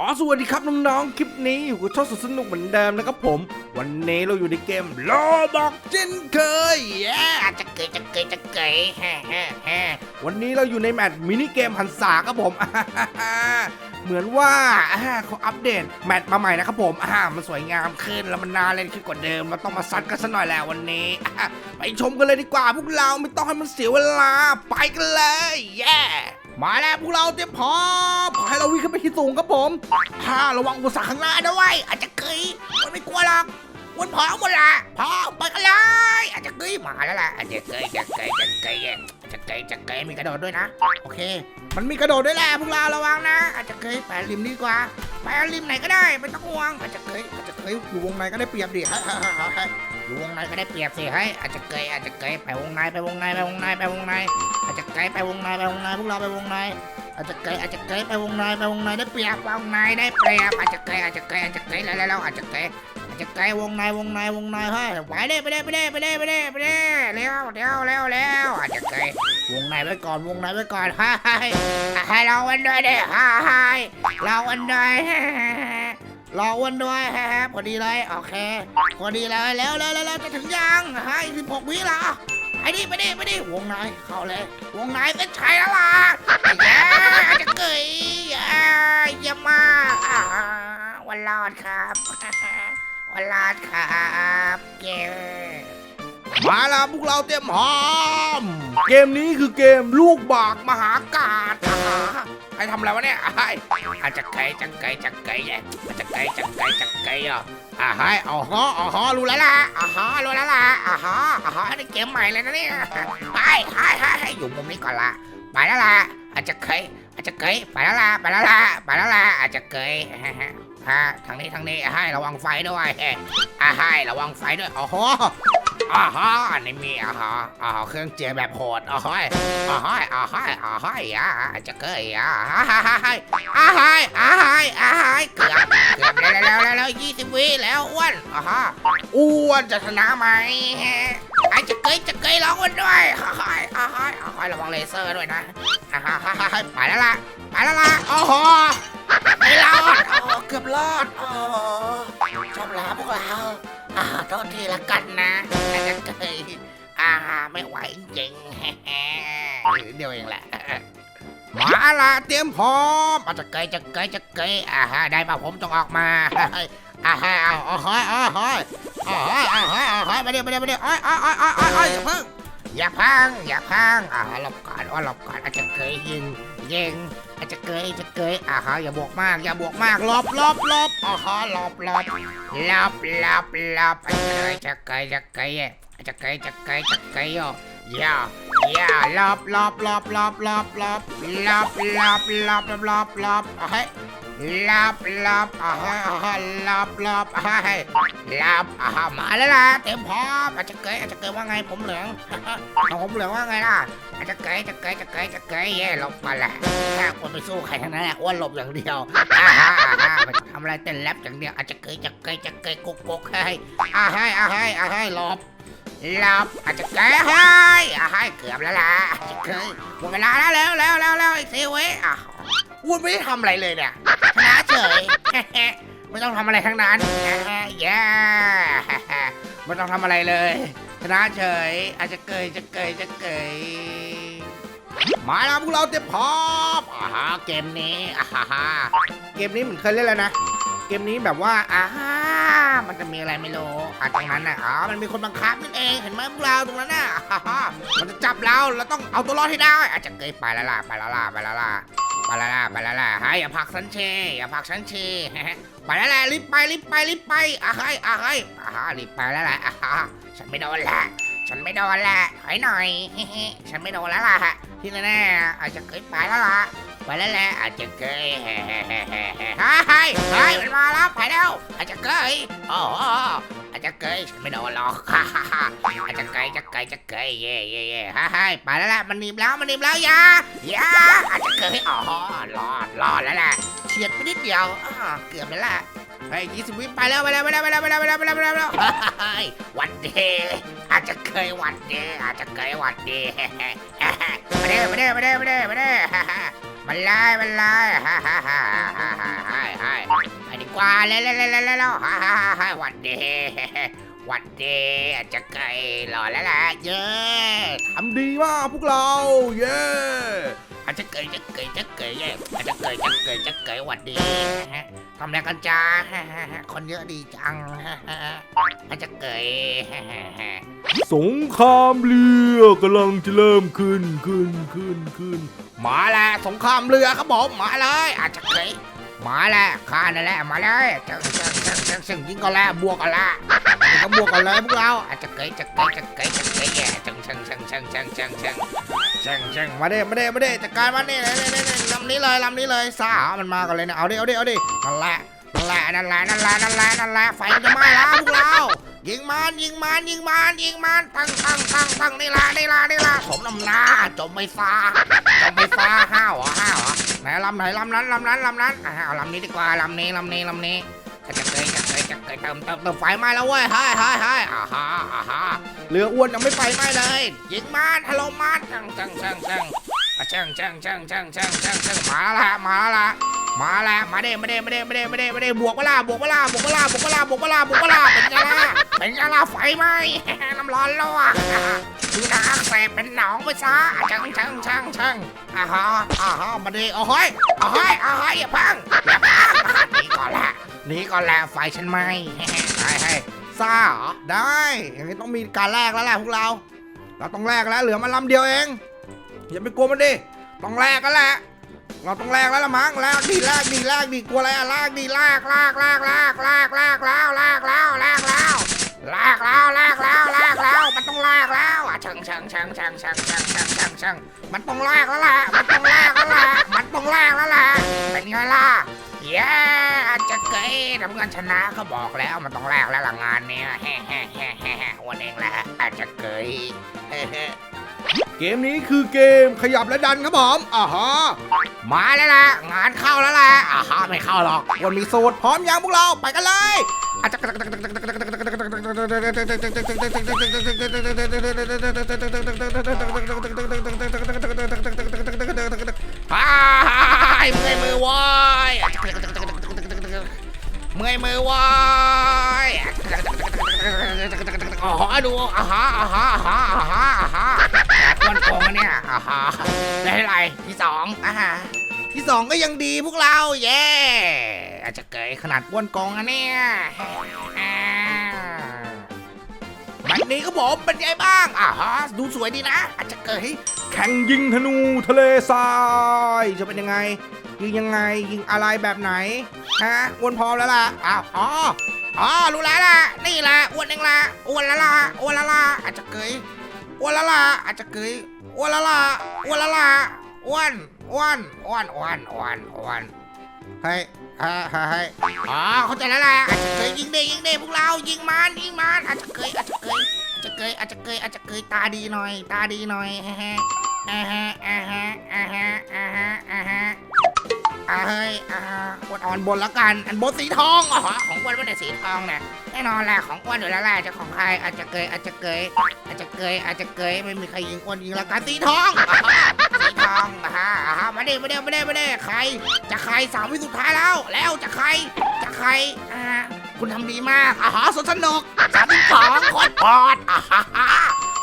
ก็สวัสดีครับน้องๆ คลิปนี้อยู่กับช่องสุดสนุกเหมือนเดิมนะครับผม วันนี้เราอยู่ในเกมโลบอกเช่นเคยแย่จะเกยจะเกยจะเกยวันนี้เราอยู่ในแมตช์มินิเกมหันษาครับผม เหมือนว่าเขาอัปเดตแมตช์มาใหม่นะครับผมมันสวยงามขึ้นแล้วมันน่าเล่นขึ้นกว่าเดิมเราต้องมาซัดกันสักหน่อยแล้ววันนี้ ไปชมกันเลยดีกว่าพวกเราไม่ต้องให้มันเสียเวลาไปกันเลยแย่ มาแล้วพวกเราเตรียมพร้อมขอให้เราวิ่งขึ้นไปที่สูงครับผมถ้าระวังอุปสรรคข้างหน้าด้วยอาจจะเกยมันไม่กลัวหรอกมันพร้อมหมดละพร้อมไปกันเลยอาจจะเกยมาแล้วล่ะอาจจะเกยจะเกยจะเกยจะเกยจะเกยมีกระโดดด้วยนะ โอเค มันมีกระโดดด้วยแหละพวกเราระวังนะ อาจจะเกยไปริมดีกว่าไปริมไหนก็ได้ไม่ต้องห่วงอาจจะเกยอาจจะเกยอยู่วงในก็ได้เปรียบดิเฮ้ยเฮ้ยเฮ้ยเฮ้ยอยู่วงในก็ได้เปรียบสิเฮ้อาจจะเกยอาจจะเกยไปวงในไปวงในไปวงในไปวงในอาจจะ กยไปวงในไปวงในพวกเราไปวงในอาจจะเกยอาจจะเกยไปวงในไปวงในได้เปรียบวงในได้เปรียบอาจจะเกยอาจจะเกยอาจจะเกยแล้วแล้วอาจจะเกยอาจจะเกยวงในวงในวงในเฮ้ยไปเด้ไปเด้ไปเด้ไปเด้ไปเด้ไปเด้เร็วเร็วเร็วเร็วอาจจะเกยวงในไว้ก่อนวงในไว้ก่อนเฮ้ยให้เราวันด้วยเด้เฮ้ยเราวันด้วยรอวันด้วยฮะพอดีเลยโอเคพอดีเลยแล้วแล้วแล้วแล้วจะถึงยังให้สิบหกวิละ ไอ้นี่ไปดิไปดิวงในเข้าเลยวงในเส้นชัยแล้วล่ะแย่จะเกยแย่เยี่ยมาวันรอดครับวันรอดครับเย้มาแล้วพวกเราเตรียมพร้อม เกมนี้คือเกมลูกบากมหากาศให้ทำอะไรวะเนี่ยไอ้อาจจะเกยจะเกยจะเกยแย่อาจจะเกยจะเกยจะเกยอะ อ่าฮะอ๋อฮะเอฮะรู้แล้วล่ะอ่าฮะรู้แล้วล่ะอ่าฮะอ่าฮะนี่เกมใหม่เลยนะเนี่ยไปให้ให้ให้อยู่มุมนี้ก่อนละไปแล้วล่ะอาจจะเคยอาจจะเคยไปแล้วล่ะไปแล้วล่ะไปแล้วล่ะอาจจะเคยฮะฮะฮะทางนี้ทางนี้ให้ระวังไฟด้วยอ่าให้ระวังไฟด้วยอ๋อ ฮะอ่าฮะนี่มีอ่าฮะอ่าฮะเครื่องเจียแบบโหดอ๋อฮะอ่าฮะอ่าฮะอ่าฮะอ่าอาจะเคยอ่าฮะฮ่าฮ่าฮ่าอ่าฮะอ่าฮะอ่าฮะเกือบเกือบแล้วแล้วแล้วแล้วยี่สิบวิแล้วอ้วนอ่าฮะอ้วนจะชนะไหมไอ้จะเกยจะเกยร้องอ้วนด้วยฮ่าฮะอ่าฮ่าฮ่าฮ่าระวังเลเซอร์ด้วยนะฮ่าฮ่าฮ่าฮ่าไปแล้วล่ะไปแล้วล่ะโอ้โหไม่รอดเกือบรอดโอ้ชอบลาพวกเรา อ่าโทษทีละกันนะไอ้จะเกยอ่าไม่ไหวจริงเดียวเองแหละมาละเตรียมพร้อมอาจะเกยจะเกยจะเกยอ่าฮะได้ป่ะผมต้องออกมาอ่าฮะเอาเอฮ้ยเอาเฮ้ยเอาเฮ้ยเอาเฮ้ยเอาเฮ้ยมาเดี๋ยวมาเดี๋ยวมาเดี๋ยวอ้อยอ้อยอ้อยอ้อยอ้อยอย่าเพิ่งอย่าพังอย่าพังอ่าหลบก่อนว่าหลบก่อนอาจจะเกยยิงยิง อาจจะเกยจะเกยอ่าฮะอย่าบวกมาก อย่าบวกมากหลบหลบหลบอ่าฮะหลบหลบหลบหลบหลบจะเกยจะเกยจะเกยอจจะเกยจะเกยจะเกยอย่าอย่าหลบหลบหลบหลบหลบหลบหลบหลบหลบหลบหลบหลบเฮ้ย ลับลับอ่าฮะอ่าฮะลับลับอ่าฮะลับอ่าฮะมาแล้วล่ะเต็มพร้อมอาจจะเกยอาจจะเกยว่าไงผมเหลืองเอาผมเหลืองว่าไงล่ะอาจจะเกยจะเกยจะเกยจะเกยเย่หลบมาแหละแค่คนไปสู้ใครทั้งนั้นแหละอ้วนหลบอย่างเดียวอ่าฮะอ่าฮะทำอะไรเต้นแรปอย่างเดียวอาจจะเกยจะเกยจะเกยกุกกุกให้อ่าให้อ่าให้อ่าให้หลบหลบอาจจะเกยให้อ่าให้เกือบแล้วล่ะอาจจะเกยหมดเวลาแล้วแล้วแล้วแล้วแล้วอีกสิเว้ยอะ อ้วนไม่ได้ทำอะไรเลยเนี่ยชนะเฉย ไม่ต้องทำอะไรทั้งนั้นแย่ไม่ต้องทำอะไรเลยชนะเฉย อาจจะเกยจะเกยจะเกยมาแล้วพวกเราเตรียมพร้อมอ่าฮะเกมนี้อ่าฮะเกมนี้เหมือนเคยเล่นแล้วนะเกมนี้แบบว่าอ่าฮะมันจะมีอะไรไม่รู้อะตรงนั้นน่ะอ๋อมันมีคนบังคับนั่นเองเห็นไหมพวกเราตรงนั้นน่ะอ่าฮะมันจะจับเราเราต้องเอาตัวรอดให้ได้ อาจจะเกยไปแล้วล่ะไปแล้วล่ะไปแล้วล่ะ ไปล้วล่ะไปล้วล่ะให้อย่าผลักฉันเชอย่าผลักฉันเชไปล้วแหละรีบไปรีบไปรีบไปอะเฮ้ยอะเฮ้ยอะฮะรีบไปแล้วแหละอะฮะฉันไม่โดนละฉันไม่โดนละถอยหน่อยฉันไม่โดนแล้วล่ะที่แน่ๆอาจจะเคยไปแล้วล่ะไปแล้วแหละอาจจะเคยเฮ้ยเฮ้ยเฮ้ยเฮ้ยเฮ้ยเฮ้ยเฮ้ยมันมาแล้วไปแล้วอาจจะเคยโอ้โห อาจจะเคยฉันไม่โดนหรอกฮ่าฮ่าฮ่าอาจจะเคยจะเคยจะเคยเย่เย่เย่ฮ่าฮ่าไปแล้วแหละมันหนีบแล้วมันหนีบแล้วอยาอยาอาจจะเคยอ๋อรอดรอดแล้วแหละเฉียดไปนิดเดียวอ่าเกือบแล้วแหละเฮ้ยยี่สิบวิไปแล้วไปแล้วไปแล้วไปแล้วไปแล้วไปแล้วไปแล้วไปแล้วเฮ้ยหวันดย์อาจจะเคยวันดย์อาจจะเคยวันดย์มาเด้มาเด้มาเด้มาเด้มาเด้มันไล่มันไล่ฮ่าฮ่าฮ่าฮ่าฮ่าฮ่า กว่าแล้วแล้วแล้วแล้วฮ่าฮ่าฮ่าหวันดีหวันดีอาจจะไกลหล่อแล้วล่ะเย้ทำดีมากพวกเรา เย้อาจจะเกยจะเกยจะเกยเย้อาจจะเกยจะเกยจะเกยหวันดีทำอะไรกันจ้าคนเยอะดีจังอาจจะเกยสงครามเรือกำลังจะเริ่มขึ้นขึ้นขึ้นขึ้นมาแล้วสงครามเรือครับผมมาเลยอาจจะเกย มาแล้วข้านั่นแหละมาเลยเจังเจังเจังเจังเจังยิงกันแล้วบวกกันละเดี๋ยวก็บวกกันเลยพวกเราอาจจะเกยจะเกยจะเกยจะเกยแย่เจังเจังเจังเจังเจังเจังเจังเช่งเช่งมาเด้มาเด้มาเด้จัดการมันนี่นี่นี่นี่ลำนี้เลยลำนี้เลยสามันมากันเลยนะเอาดิเอาดิเอาดินั่นแหละนั่นแหละนั่นแหละนั่นแหละนั่นแหละนั่นแหละไฟจะไหม้แล้วพวกเรา ยิงมันยิงมันยิงมันยิงมันตั้งตั้งตั้งตั้งนี่ละนี่ละนี่ละสมน้ำหน้าจมไม่ฟ้าจมไม่ฟ้าห้าวเหรอห้าวเหรอไหนลำไหนลำนั้นลำนั้นลำนั้นอ่าลำนี้ดีกว่าลำนี้ลำนี้ลำนี้จะเกยจะเกยจะเกยเติมเติมเติมไฟไหม้แล้วเว้ยเฮ้ยเฮ้ยเฮ้ยอ่าฮะอ่าฮะเรืออ้วนยังไม่ไฟไหม้เลยยิงมันถล่มมันจังจังจังจังอะจังจังจังจังจังจังจังมาละมาละ มาและมาเด้มาเด้มาเด้มาเด้มาเด้มาเด้บวกเวลาบวกเวลาบวกเวลาบวกเวลาบวกเวลาบวกเวลาเป็นไงล่ะเป็นไงล่ะไฟไหม้น้ำร้อนลวกคือน้ำอักเสบเป็นหนองไปซะจังจังจังจังอ่าฮะอ่าฮะมาเด้โอ้ยโอ้ยโอ้ยอย่าพังอย่าพังหนีก่อนละหนีก่อนละไฟฉันไหม้ให้ให้ซ่าเหรอได้อย่างนี้ต้องมีการแลกแล้วแหละพวกเรา เราต้องแลกแล้วเหลือมันลำเดียวเองอย่าไปกลัวมันดิต้องแลกกันแหละ เราต้องแลกแล้วละมั้งแลกดีแลกดีแลกดีกลัวอะไรอะแลกดีแลกแลากลากลากลกลากลกแล้วลกแล้วลกแล้วลกแล้วลกแล้วลกแล้วมันต้องแลกแล้วอะชังชังชังชังชังชังชังชังชังมันต้องแลกแล้วล่ะมันต้องแลกแล้วล่ะมันต้องแลกแล้วล่ะเป็นไงล่ะเย้อาจจะเกยทำงานชนะเขาบอกแล้วมันต้องแลกแล้วล่ะงานเนี้ยแฮ่แฮ่แฮ่แฮ่แฮ่วันเองแหละอาจจะเกย เกมนี้คือเกมขยับและดันครับผมอ่าฮะมาแล้วล่ะ งานเข้าแล้วล่ะอ่าฮะไม่เข้าหรอกวันมีสูตรพร้อมยังพวกเราไปกันเลยอาจจะอ้เมื่อยมือวายเมื่อยมือวายอ๋อดูอ่าฮะอ่าฮะอ่าฮะอ่าฮะ โกงอะเนี่ยอ่าฮะได้ไรที่สองอ่าฮะที่สองก็ยังดีพวกเราเย้อาจจะเกยขนาดก้นโกงอะเนี่ยอ่าแบบนี้ก็ผมเป็นไงบ้างอ่าฮะดูสวยดีนะ อาจจะเกยแข่งยิงธนูทะเลทรายจะเป็นยังไง ยิงยังไงยิงอะไรแบบไหนฮะอ้วนพร้อมแล้วล่ะอ้าวอ๋ออ๋อรู้แล้วล่ะนี่แหละอ้วนเองล่ะอ้วนละล่ะอ้วนละล่ะอาจจะเกย อ้วนละล่ะอาจจะเกยอ้วนละล่ะอ้วนละล่ะอ้วนอ้วนอ้วนอ้วนอ้วนอ้วนเฮ้ยเฮ้ยเฮ้ยอ๋อเข้าใจแล้วแหละอาจจะเกยยิงเด้ยิงเด้พวกเรายิงมันยิงมันอาจจะเกยอาจจะเกยอาจจะเกยอาจจะเกยอาจจะเกยตาดีหน่อย ตาดีหน่อยฮะฮะอ่าฮะอ่าฮะอ่าฮะอ่าฮะ อ่าฮะเฮ้ยอ่าอวนอ่อนบนแล้วกัน อันบนสีทองอ๋อของอ้วนไม่ได้สีทองนะแน่นอนแหละของอ้วนอยู่แล้วแหละจะของใครอาจจะเกยอาจจะเกยอาจจะเกยอาจจะเกยไม่มีใครยิงอ้วนยิงแล้วกันสีทองอ่าฮะสีทองอ่าฮะอ่าฮะมาเด้มาเด้มาเด้มาเด้ใคร จะใครสามวิสุดท้ายแล้ว แล้วจะใคร จะใครอ่าคุณทำดีมากอ่าฮะสนสนุกสามสองคนปอดอ่าฮะ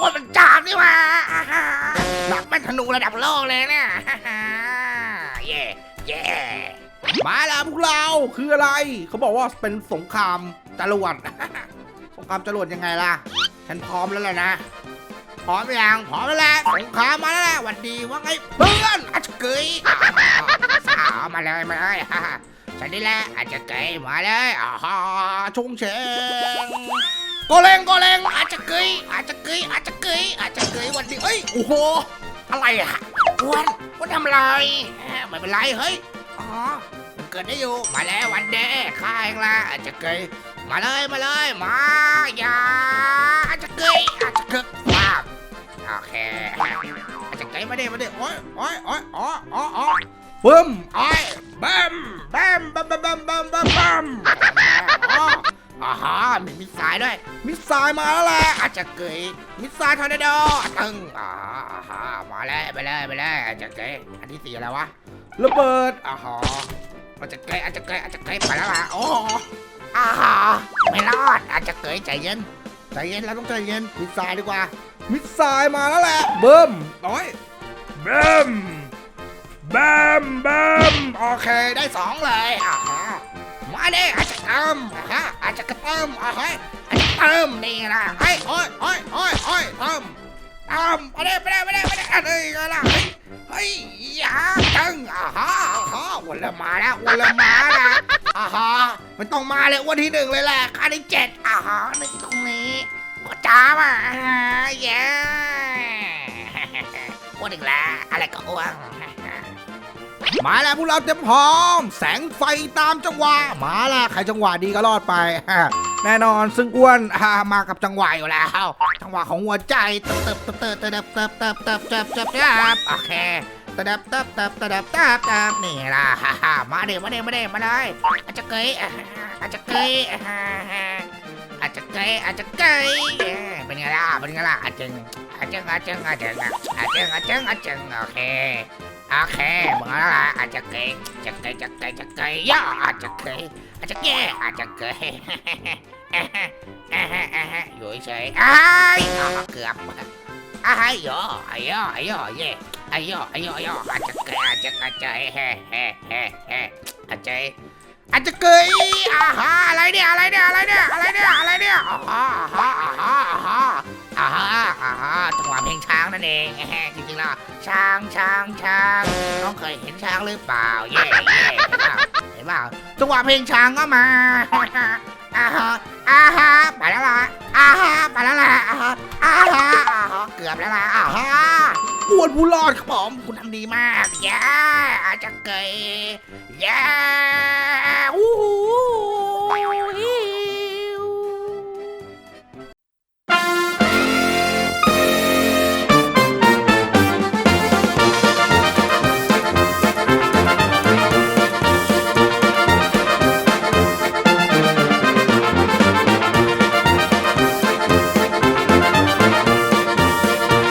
ว่ามันจามนี่มาอ่าฮะหลักแม่นธนูระดับโลกเลยเนี่ย มาแล้วพวกเราคืออะไร เขาบอกว่าเป็นสงครามจรวด สงครามจรวดยังไงล่ะ ฉันพร้อมแล้วแหละนะ พร้อมยังพร้อมแล้วแหละสงครามมาแล้วแหละหวันดีว่าไงเพื่อนอาจจะเกยสาวมาเลยมาเลยฉันนี่แหละอาจจะเกยมาเลยอ่าชงเชงโกเลงโกเลงอาจจะเกยอาจจะเกยอาจจะเกยอาจจะเกยวันดีเอ้ยโอ้โหอะไรอะอ้วนอ้วนทำอะไรไม่เป็นไรเฮ้ย อเกิดได้อยู่ มาแล้ววันเดย์ข้าเองละอาจจะเกยมาเลยมาเลยมาอย่าอาจจะเกยอาจจะเกยว้าวโอเคอาจจะเกยมาเด้มาเด้โอ้ยโอ้ยโอ้ยอ๋ออ๋ออ๋อปึ้มโอ้ยแบมแบมแบมแบมแบมแบมแบมแบมอ๋ออ่าฮะมีมิสไซล์ด้วย มิสไซล์มาแล้วแหละอาจจะเกยมิสไซล์ทอร์นาโดตึงอ่าอ่าฮะมาเลยไปเลยไปเลยอาจจะเกยอันที่สี่อะไรวะ ระเบิดอ่าฮะอาจจะเกยอาจจะเกยอาจจะเกยไปแล้วล่ะโอ้อ่าฮะไม่รอดอาจจะเกยใจเย็นใจเย็นเราต้องใจเย็นปิดสายดีกว่า มิสไซล์มาแล้วแหละเบิ้มน้อยเบิ้มเบิ้มเบิ้มโอเคได้สองเลยอ่าฮะมาดิอาจจะเติมอ่าฮะอาจจะกระเติมอ่าฮะอาจจะเติมนี่นะเฮ้ยโอ้ยโอ้ยโอ้ยโอ้ยเติมเติมไปเลยไปเลยไปเลยไปเลยอะไรกันล่ะเฮ้ยเฮ้ยอย่า งอ่าฮะอ่าฮะวันละมาแล้ววันละมาแล้วอ่าฮะมันต้องมาเลยวันที่หนึ่งเลยแหละค่าที่เจ็ดอ่าฮะนี่ตรงนี้ก็จ้ามาอ่าฮะเย้อ้วนอีกแล้วอะไรก็อ้วน มาแล้วพวกเราเต็มพร้อม แสงไฟตามจังหวะมาแล้วใครจังหวะดีก็รอดไป แน่นอนซึ่งอ้วนอ่ามากับจังหวะอยู่แล้วจังหวะของหัวใจเติบเติบเติบเติบเติบเติบเติบเติบเติบเติบเติบโอเค เติบติบติบติบเติบติบติบนี่ล่ะมาเดี๋ยวมาเดี๋ยวมาเดี๋ยวมาเลยอาจจะเกยอาจจะเกยอาจจะเกยอาจจะเกยเป็นไงล่ะเป็นไงล่ะอาจึงอาจึงอาจึงอาจึงอาจึงอาจึงอาจึงโอเคโอเคมึงแล้วล่ะอาจจะเกยจะเกยจะเกยจะเกยย่ออาจจะเกยอาจจะเกยอาจจะเกยอยู่เฉยอ้ายเกือบอ้ายย่ออ้ายย่ออ้ายย่อเย่ อ้ายย่ออ้ายย่อย่ออาจจะเกยอาจจะอาจจะเฮ้เฮ้เฮ้เฮ้อาจจะอาจจะเกยอาฮาอะไรเนี่ยอะไรเนี่ยอะไรเนี่ยอะไรเนี่ยอะไรเนี่ยอาฮาอาฮาอาฮาอาฮาอาฮาอาฮาจังหวะเพลงช้างนั่นเองแฮจริงๆแล้วช้างช้างช้างน้องเคยเห็นช้างหรือเปล่าเย่เย่เห็นเปล่าเห็นเปล่าจังหวะเพลงช้างก็มาอาฮะอาฮะไปแล้วล่ะอาฮะไปแล้วล่ะอาฮะอาฮะอาฮะเกือบแล้วล่ะอาฮะ อ้วนผู้รอดครับผม คุณทำดีมากแย่อาจจะเกยแย่